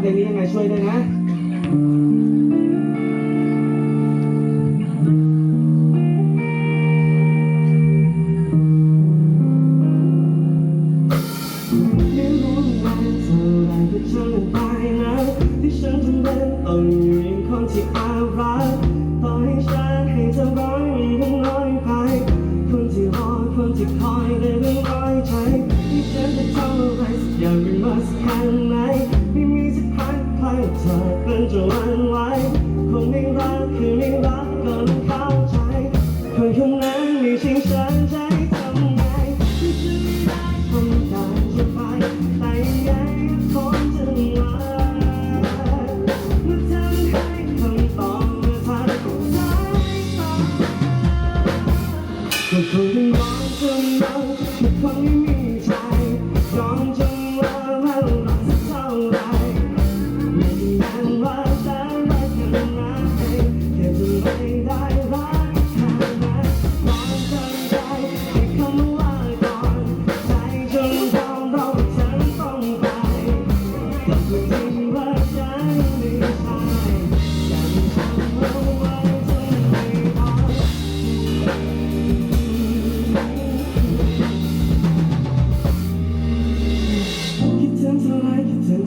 เพลงนี้ยังไงช่วยด้วยนะที่คอยได้ไม่ร้ใจที่ฉันจะทำอไรอย่าง we must hang the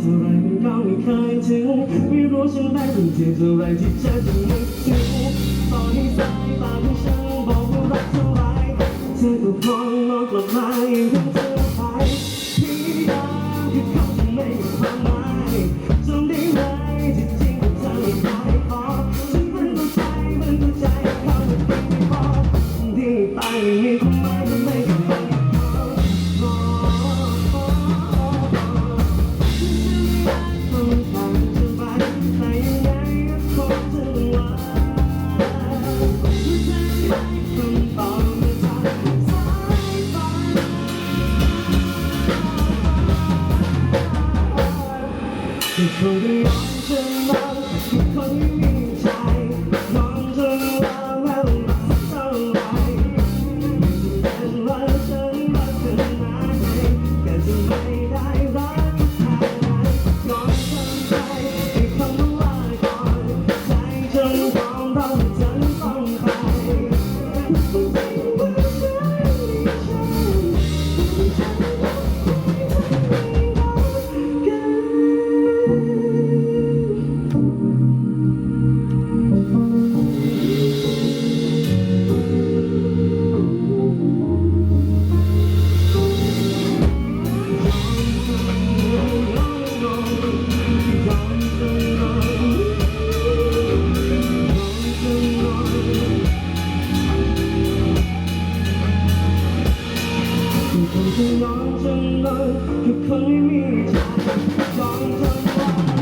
เท่าไหร่ก็เมาไม่ขาย ผู้ที่ยังจะมาคือคน ที่นอนจนงเลยกับคนไม่มีใจอจองจนว่า